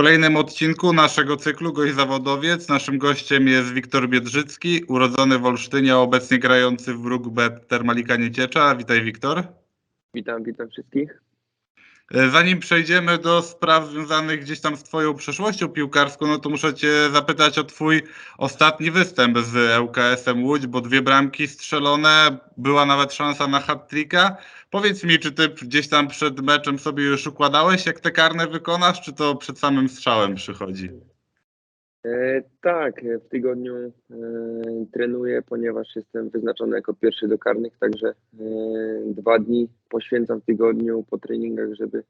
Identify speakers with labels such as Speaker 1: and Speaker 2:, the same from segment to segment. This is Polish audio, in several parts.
Speaker 1: kolejnym odcinku naszego cyklu Gość Zawodowiec naszym gościem jest Wiktor Biedrzycki, urodzony w Olsztynie, obecnie grający w Brookbet Termalika Nieciecza. Witaj Wiktor.
Speaker 2: Witam, witam wszystkich.
Speaker 1: E, Zanim przejdziemy do spraw związanych gdzieś tam z Twoją przeszłością piłkarską, no to muszę Cię zapytać o Twój ostatni występ z ŁKS-em Łódź, bo dwie bramki strzelone, była nawet szansa na hat-tricka. Powiedz mi, czy Ty gdzieś tam przed meczem sobie już układałeś, jak te karne wykonasz, czy to przed samym strzałem przychodzi?
Speaker 2: E, tak, w tygodniu e, trenuję, ponieważ jestem wyznaczony jako pierwszy do karnych, także e, dwa dni poświęcam w tygodniu po treningach, żeby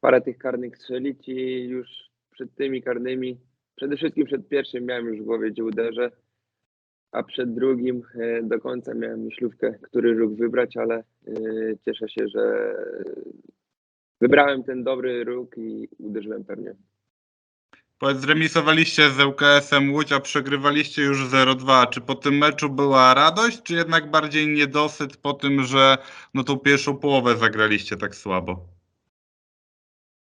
Speaker 2: parę tych karnych strzelić i już przed tymi karnymi, przede wszystkim przed pierwszym miałem już w głowie, gdzie uderzę, a przed drugim do końca miałem myślówkę, który ruch wybrać, ale cieszę się, że wybrałem ten dobry ruch i uderzyłem pewnie.
Speaker 1: Zremisowaliście z ŁKS-em Łódź, a przegrywaliście już 0-2. Czy po tym meczu była radość, czy jednak bardziej niedosyt po tym, że no tą pierwszą połowę zagraliście tak słabo?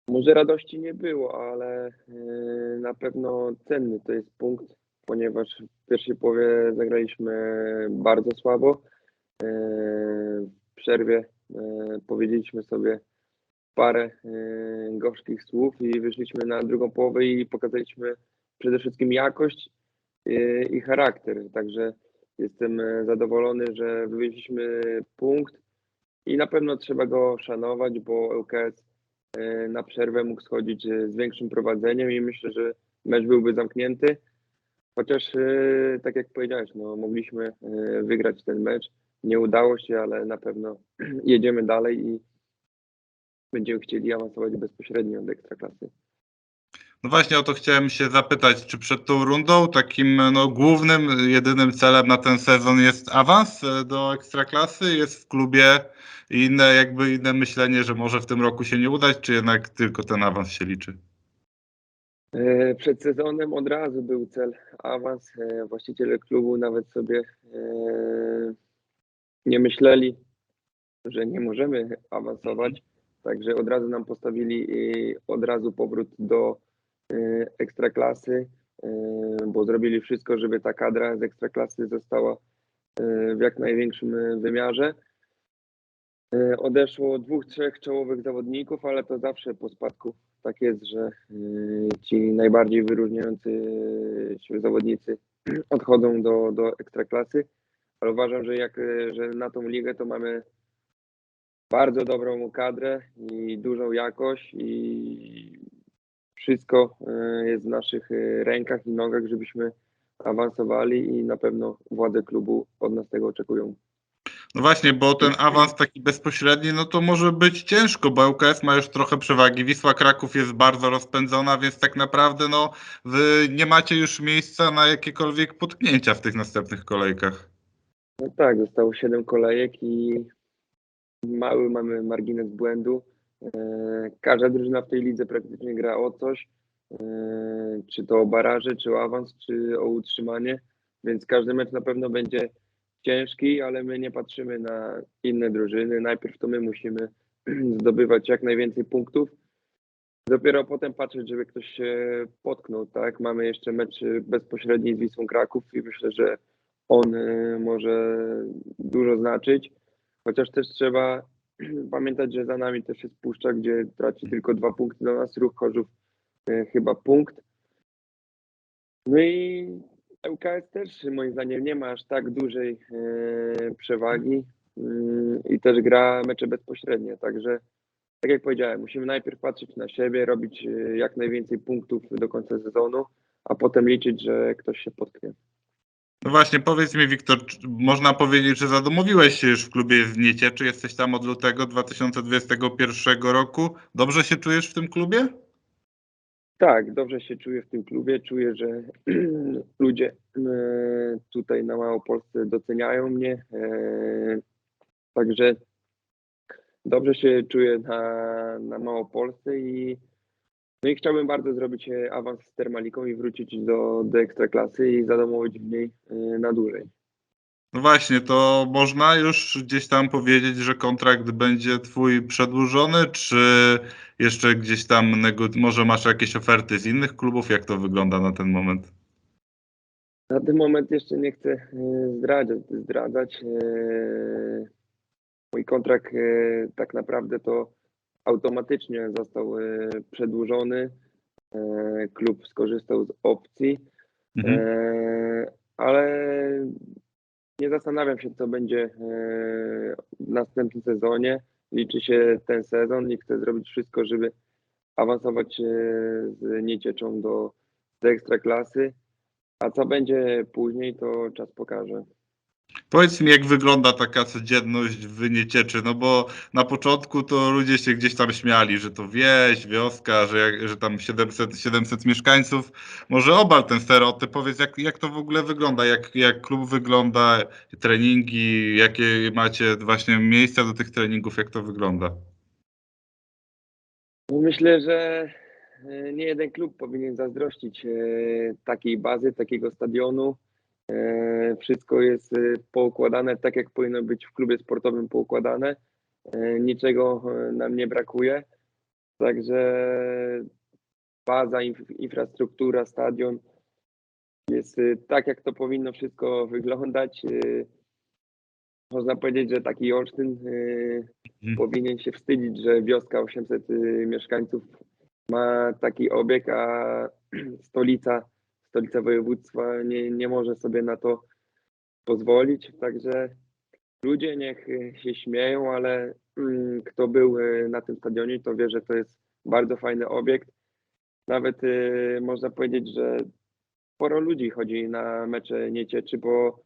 Speaker 2: Może radości nie było, ale e, na pewno cenny to jest punkt, ponieważ w pierwszej połowie zagraliśmy bardzo słabo. E, W przerwie e, powiedzieliśmy sobie parę e, gorzkich słów i wyszliśmy na drugą połowę i pokazaliśmy przede wszystkim jakość e, i charakter. Także jestem e, zadowolony, że wywieźliśmy punkt i na pewno trzeba go szanować, bo ŁKS na przerwę mógł schodzić z większym prowadzeniem i myślę, że mecz byłby zamknięty. Chociaż tak jak powiedziałeś, no, mogliśmy wygrać ten mecz. Nie udało się, ale na pewno jedziemy dalej i będziemy chcieli awansować bezpośrednio do ekstraklasy.
Speaker 1: No właśnie o to chciałem się zapytać, czy przed tą rundą takim no, głównym, jedynym celem na ten sezon jest awans e, do Ekstraklasy? Jest w klubie inne jakby inne myślenie, że może w tym roku się nie udać, czy jednak tylko ten awans się liczy?
Speaker 2: E, Przed sezonem od razu był cel awans. E, Właściciele klubu nawet sobie nie myśleli, że nie możemy awansować. Także od razu nam postawili e, od razu powrót do e, ekstraklasy, e, bo zrobili wszystko, żeby ta kadra z ekstraklasy została w jak największym wymiarze. Odeszło dwóch, trzech czołowych zawodników, ale to zawsze po spadku tak jest, że y, ci najbardziej wyróżniający się zawodnicy odchodzą do, do ekstraklasy, ale uważam, że jak y, że na tą ligę to mamy bardzo dobrą kadrę i dużą jakość i wszystko y, jest w naszych y, rękach i nogach, żebyśmy awansowali i na pewno władze klubu od nas tego oczekują.
Speaker 1: No właśnie, bo ten awans taki bezpośredni, no to może być ciężko, bo ŁKS ma już trochę przewagi. Wisła Kraków jest bardzo rozpędzona, więc tak naprawdę no, wy nie macie już miejsca na jakiekolwiek potknięcia w tych następnych kolejkach.
Speaker 2: No tak, zostało 7 kolejek i mały mamy margines błędu. E, Każda drużyna w tej lidze praktycznie gra o coś, e, czy to o baraże, czy o awans, czy o utrzymanie, więc każdy mecz na pewno będzie ciężki, ale my nie patrzymy na inne drużyny. Najpierw to my musimy zdobywać jak najwięcej punktów. Dopiero potem patrzeć, żeby ktoś się potknął, tak? Mamy jeszcze mecz bezpośredni z Wisłą Kraków i myślę, że on y, może dużo znaczyć. Chociaż też trzeba pamiętać, że za nami też jest Puszcza, gdzie traci tylko dwa punkty do nas, Ruch Chorzów y, chyba punkt. No i ŁKS też moim zdaniem nie ma aż tak dużej y, przewagi y, i też gra mecze bezpośrednie, także tak jak powiedziałem, musimy najpierw patrzeć na siebie, robić y, jak najwięcej punktów do końca sezonu, a potem liczyć, że ktoś się potknie.
Speaker 1: No właśnie, powiedz mi Wiktor, czy można powiedzieć, że zadomowiłeś się już w klubie w Niecieczy, jesteś tam od lutego 2021 roku. Dobrze się czujesz w tym klubie?
Speaker 2: Tak, dobrze się czuję w tym klubie. Czuję, że ludzie e, tutaj na Małopolsce doceniają mnie. e, Także dobrze się czuję na, na Małopolsce i, no i chciałbym bardzo zrobić e, awans z Termaliką i wrócić do, do Ekstraklasy i zadomowić w niej e, na dłużej.
Speaker 1: No właśnie, to można już gdzieś tam powiedzieć, że kontrakt będzie twój przedłużony, czy jeszcze gdzieś tam może masz jakieś oferty z innych klubów? Jak to wygląda na ten moment?
Speaker 2: Na ten moment jeszcze nie chcę e, zdradzać. zdradzać. Mój kontrakt tak naprawdę to automatycznie został e, przedłużony. E, Klub skorzystał z opcji,
Speaker 1: Mhm.
Speaker 2: e, ale nie zastanawiam się, co będzie w następnym sezonie. Liczy się ten sezon i chcę zrobić wszystko, żeby awansować z niecieczą do, do ekstraklasy. A co będzie później, to czas pokaże.
Speaker 1: Powiedz mi, jak wygląda taka codzienność w Niecieczy, no bo na początku to ludzie się gdzieś tam śmiali, że to wieś, wioska, że, że tam 700, 700 mieszkańców. Może obal ten stereotyp, powiedz jak, jak to w ogóle wygląda, jak, jak klub wygląda, treningi, jakie macie właśnie miejsca do tych treningów, jak to wygląda?
Speaker 2: No Myślę, że e, nie jeden klub powinien zazdrościć e, takiej bazy, takiego stadionu. E, Wszystko jest e, poukładane tak, jak powinno być w klubie sportowym poukładane. E, Niczego nam nie brakuje. Także baza, inf- infrastruktura, stadion jest tak, jak to powinno wszystko wyglądać. Można powiedzieć, że taki Olsztyn
Speaker 1: Mhm.
Speaker 2: powinien się wstydzić, że wioska 800 y, mieszkańców ma taki obieg, a stolica, stolica województwa nie, nie może sobie na to pozwolić. Także ludzie niech się śmieją, ale mm, kto był y, na tym stadionie, to wie, że to jest bardzo fajny obiekt. Nawet y, można powiedzieć, że sporo ludzi chodzi na mecze Niecieczy, bo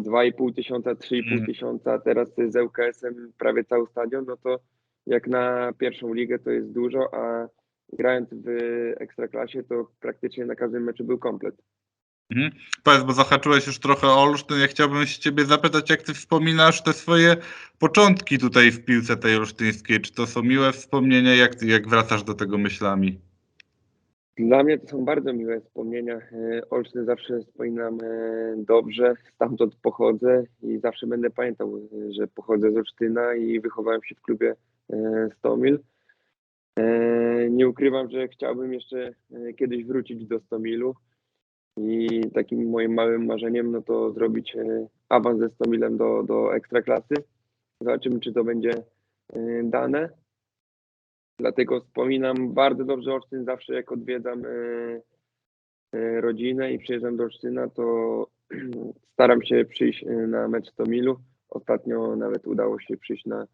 Speaker 2: 2,5 tysiąca, 3,5
Speaker 1: Mm.
Speaker 2: tysiąca, teraz z ŁKS-em prawie cały stadion, no to jak na pierwszą ligę to jest dużo, a grając w Ekstraklasie to praktycznie na każdym meczu był komplet.
Speaker 1: Mhm. Powiedz, bo zahaczyłeś już trochę o Olsztyn, ja chciałbym się ciebie zapytać, jak ty wspominasz te swoje początki tutaj w piłce tej olsztyńskiej, czy to są miłe wspomnienia, jak, ty- jak wracasz do tego myślami?
Speaker 2: Dla mnie to są bardzo miłe wspomnienia. E, Olsztyn zawsze wspominam e, dobrze, stamtąd pochodzę i zawsze będę pamiętał, e, że pochodzę z Olsztyna i wychowałem się w klubie Stomil. E, Nie ukrywam, że chciałbym jeszcze e, kiedyś wrócić do Stomilu i takim moim małym marzeniem no to zrobić e, awans ze Stomilem do, do Ekstraklasy. Zobaczymy, czy to będzie dane. Dlatego wspominam bardzo dobrze Olsztyn. Zawsze jak odwiedzam rodzinę i przyjeżdżam do Olsztyna, to staram się przyjść na mecz Tomilu. Ostatnio nawet udało się przyjść na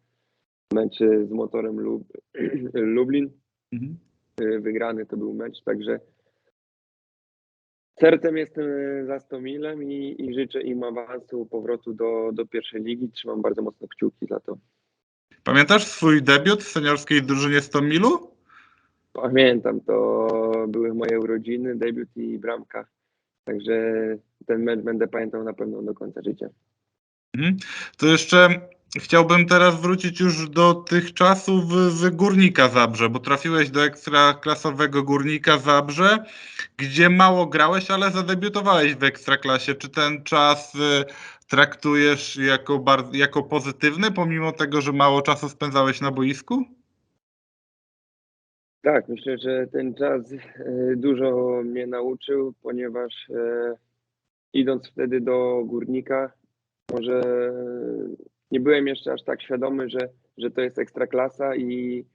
Speaker 2: mecz z motorem Lub Lublin.
Speaker 1: Mhm.
Speaker 2: E, Wygrany to był mecz, także sercem jestem e, za Stomilem i, i życzę im awansu, powrotu do, do pierwszej ligi. Trzymam bardzo mocno kciuki za to.
Speaker 1: Pamiętasz swój debiut w seniorskiej drużynie Stomilu?
Speaker 2: Pamiętam, to były moje urodziny, debiut i bramka. Także ten mecz będę pamiętał na pewno do końca życia.
Speaker 1: Mhm. To jeszcze chciałbym teraz wrócić już do tych czasów z Górnika Zabrze, bo trafiłeś do ekstraklasowego Górnika Zabrze, gdzie mało grałeś, ale zadebiutowałeś w ekstraklasie. Czy ten czas y, traktujesz jako, bar- jako pozytywny, pomimo tego, że mało czasu spędzałeś na boisku?
Speaker 2: Tak, myślę, że ten czas e, dużo mnie nauczył, ponieważ e, idąc wtedy do górnika, może nie byłem jeszcze aż tak świadomy, że, że to jest ekstraklasa i,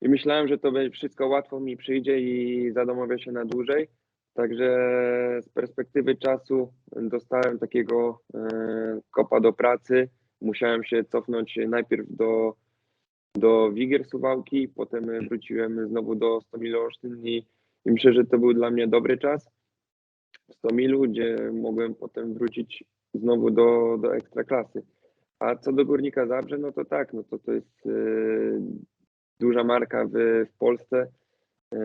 Speaker 2: i myślałem, że to wszystko łatwo mi przyjdzie i zadomowię się na dłużej. Także z perspektywy czasu dostałem takiego e, kopa do pracy. Musiałem się cofnąć najpierw do do Wigier Suwałki, potem wróciłem znowu do Stomilu Olsztyn i, i myślę, że to był dla mnie dobry czas w Stomilu, gdzie mogłem potem wrócić znowu do, do Ekstraklasy. A co do Górnika Zabrze, no to tak, no to to jest e, duża marka w, w Polsce. E,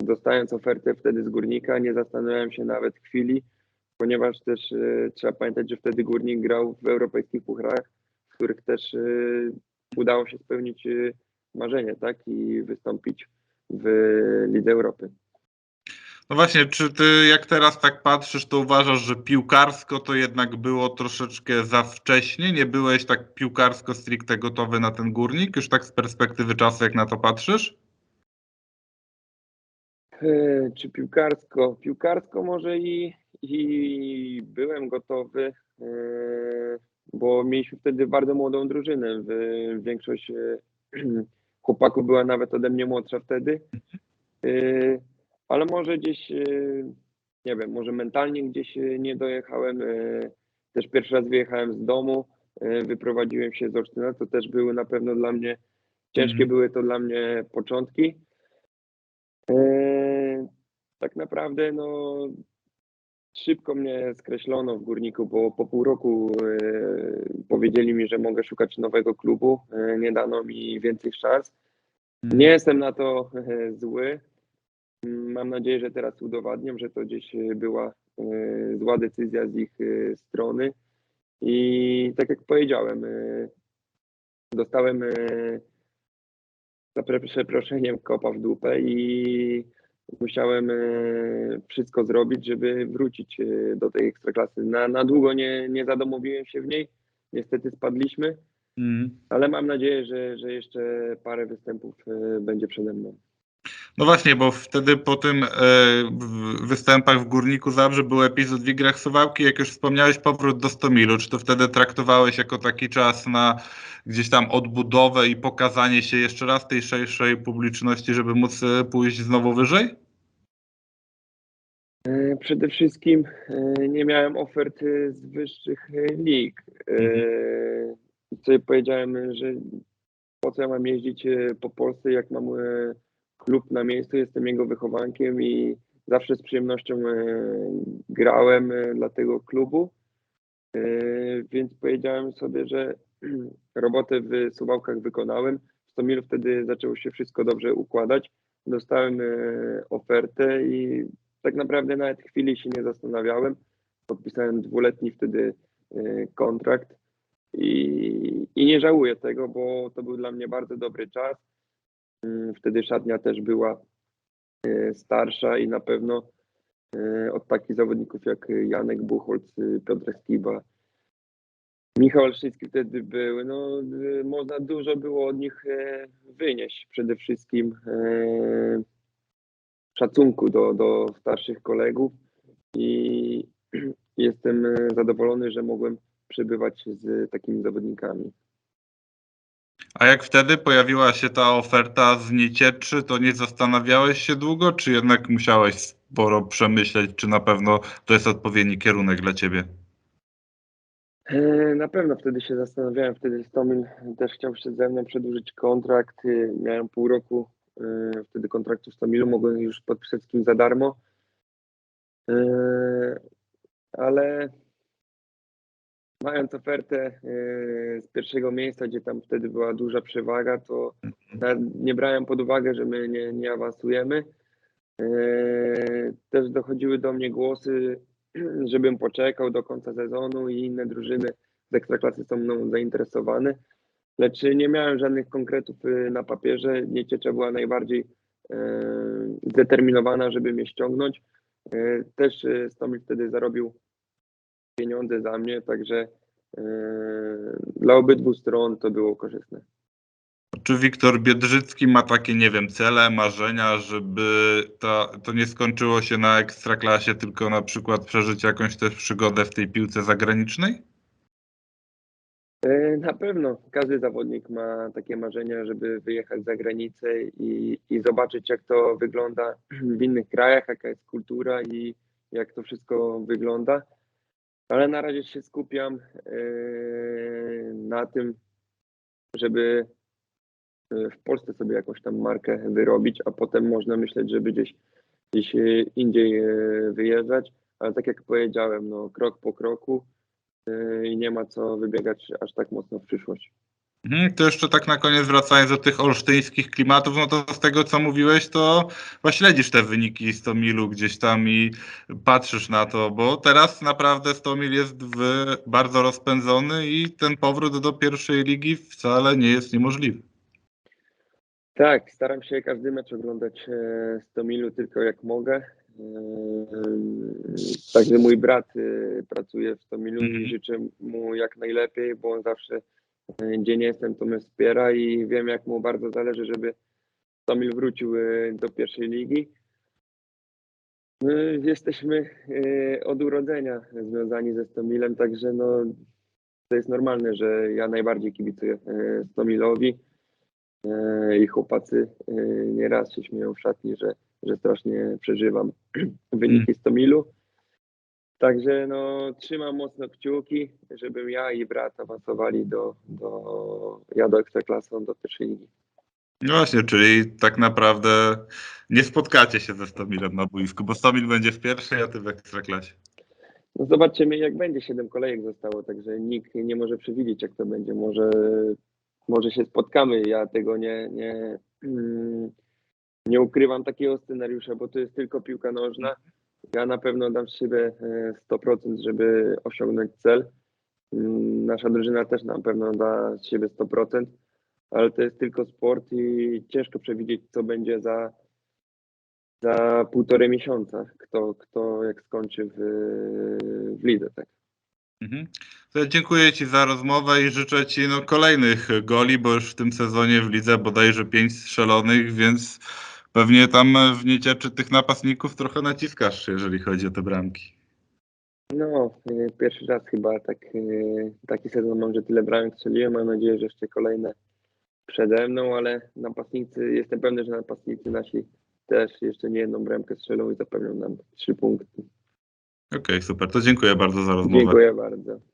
Speaker 2: dostając ofertę wtedy z Górnika, nie zastanawiałem się nawet chwili, ponieważ też e, trzeba pamiętać, że wtedy Górnik grał w europejskich pucharach, w których też udało się spełnić marzenie, tak? I wystąpić w Lidze Europy.
Speaker 1: No właśnie, czy ty jak teraz tak patrzysz, to uważasz, że piłkarsko to jednak było troszeczkę za wcześnie? Nie byłeś tak piłkarsko stricte gotowy na ten górnik? Już tak z perspektywy czasu, jak na to patrzysz?
Speaker 2: E, Czy piłkarsko? Piłkarsko może i, i byłem gotowy, e, bo mieliśmy wtedy bardzo młodą drużynę. Większość e, chłopaków była nawet ode mnie młodsza wtedy. Ale może gdzieś, e, nie wiem, może mentalnie gdzieś e, nie dojechałem. e, Też pierwszy raz wyjechałem z domu, wyprowadziłem się z Olsztyna, to też były na pewno dla mnie, ciężkie
Speaker 1: Mhm.
Speaker 2: były to dla mnie początki. Tak naprawdę no, szybko mnie skreślono w górniku, bo po pół roku e, powiedzieli mi, że mogę szukać nowego klubu. E, nie dano mi więcej szans. Nie jestem na to e, zły. Mam nadzieję, że teraz udowadniam, że to gdzieś e, była e, zła decyzja z ich e, strony. I tak jak powiedziałem, dostałem za przeproszeniem kopa w dupę i musiałem wszystko zrobić, żeby wrócić do tej ekstraklasy. Na, na długo nie, nie zadomowiłem się w niej. Niestety spadliśmy,
Speaker 1: Mm.
Speaker 2: ale mam nadzieję, że, że jeszcze parę występów będzie przede mną.
Speaker 1: No właśnie, bo wtedy po tym w- występach w Górniku Zabrze był epizod w Igrach Suwałki, jak już wspomniałeś, powrót do Stomilu. Czy to wtedy traktowałeś jako taki czas na gdzieś tam odbudowę i pokazanie się jeszcze raz tej szerszej publiczności, żeby móc e, pójść znowu wyżej?
Speaker 2: E, Przede wszystkim nie miałem ofert e, z wyższych lig. E, Co powiedziałem, że po co ja mam jeździć po Polsce, jak mam klub na miejscu, jestem jego wychowankiem i zawsze z przyjemnością e, grałem e, dla tego klubu. E, Więc powiedziałem sobie, że robotę w Suwałkach wykonałem. W Stomilu wtedy zaczęło się wszystko dobrze układać. Dostałem ofertę i tak naprawdę nawet chwili się nie zastanawiałem. Podpisałem dwuletni wtedy kontrakt i, i nie żałuję tego, bo to był dla mnie bardzo dobry czas. Mm, Wtedy szatnia też była e, starsza i na pewno e, od takich zawodników jak Janek Buchholz, Piotr Skiba, Michał Olszyński wtedy był. No, można dużo było od nich wynieść. Przede wszystkim szacunku do, do starszych kolegów i jestem zadowolony, że mogłem przebywać z takimi zawodnikami.
Speaker 1: A jak wtedy pojawiła się ta oferta z Niecieczy, to nie zastanawiałeś się długo, czy jednak musiałeś sporo przemyśleć, czy na pewno to jest odpowiedni kierunek dla ciebie?
Speaker 2: E, Na pewno wtedy się zastanawiałem, wtedy Stomil też chciał się ze mną przedłużyć kontrakt. E, Miałem pół roku e, wtedy kontraktu w Stomilu, mogłem już podpisać z kim za darmo. Ale mając ofertę e, z pierwszego miejsca, gdzie tam wtedy była duża przewaga, to nie brałem pod uwagę, że my nie, nie awansujemy. E, Też dochodziły do mnie głosy, żebym poczekał do końca sezonu i inne drużyny z Ekstraklasy są mną zainteresowane. Lecz nie miałem żadnych konkretów y, na papierze. Nieciecza była najbardziej e, zdeterminowana, żeby mnie ściągnąć. E, Też e, Stomil wtedy zarobił pieniądze za mnie, także e, dla obydwu stron to było korzystne.
Speaker 1: Czy Wiktor Biedrzycki ma takie, nie wiem, cele, marzenia, żeby ta, to nie skończyło się na ekstraklasie, tylko na przykład przeżyć jakąś też przygodę w tej piłce zagranicznej?
Speaker 2: E, Na pewno każdy zawodnik ma takie marzenia, żeby wyjechać za granicę i, i zobaczyć, jak to wygląda w innych krajach, jaka jest kultura i jak to wszystko wygląda. Ale na razie się skupiam e, na tym, żeby e, w Polsce sobie jakąś tam markę wyrobić, a potem można myśleć, żeby gdzieś, gdzieś e, indziej wyjeżdżać. Ale tak jak powiedziałem, no, krok po kroku i nie ma co wybiegać aż tak mocno w przyszłość.
Speaker 1: Mhm, To jeszcze tak na koniec wracając do tych olsztyńskich klimatów, no to z tego co mówiłeś, to chyba śledzisz te wyniki Stomilu gdzieś tam i patrzysz na to, bo teraz naprawdę Stomil jest w, bardzo rozpędzony i ten powrót do pierwszej ligi wcale nie jest niemożliwy.
Speaker 2: Tak, staram się każdy mecz oglądać e, z Tomilu tylko jak mogę. Eee, Także mój brat y, pracuje w Tomilu
Speaker 1: Mhm.
Speaker 2: i życzę mu jak najlepiej, bo on zawsze gdzie nie jestem, to mnie wspiera i wiem jak mu bardzo zależy, żeby Tomil wrócił do pierwszej ligi. My jesteśmy y, od urodzenia związani ze Stomilem, także no, to jest normalne, że ja najbardziej kibicuję y, Stomilowi y, i chłopacy nieraz się śmieją w szatni, że, że strasznie przeżywam wyniki Stomilu. Także no, trzymam mocno kciuki, żebym ja i brat awansowali do, do, ja do Ekstraklasy, do pierwszej ligi.
Speaker 1: No właśnie, czyli tak naprawdę nie spotkacie się ze Stomilem na boisku, bo Stomil będzie w pierwszej, a ty w Ekstraklasie.
Speaker 2: No zobaczymy, jak będzie. Siedem kolejek zostało, także nikt nie może przewidzieć, jak to będzie. Może, może się spotkamy. Ja tego nie, nie, mm, nie ukrywam takiego scenariusza, bo to jest tylko piłka nożna. Ja na pewno dam z siebie e, 100%, żeby osiągnąć cel. Mm, Nasza drużyna też na pewno da z siebie 100%, ale to jest tylko sport i ciężko przewidzieć, co będzie za, za półtorej miesiąca, kto, kto jak skończy w, w lidze. Tak.
Speaker 1: Mhm. Dziękuję Ci za rozmowę i życzę Ci no, kolejnych goli, bo już w tym sezonie w lidze bodajże pięć strzelonych, więc pewnie tam w niecieczy tych napastników trochę naciskasz, jeżeli chodzi o te bramki.
Speaker 2: No, e, pierwszy raz chyba tak, e, taki sezon mam, że tyle bramek strzeliłem. Mam nadzieję, że jeszcze kolejne przede mną, ale napastnicy, jestem pewny, że napastnicy nasi też jeszcze nie jedną bramkę strzelą i zapewnią nam trzy punkty.
Speaker 1: Okej, super. To dziękuję bardzo za rozmowę.
Speaker 2: Dziękuję bardzo.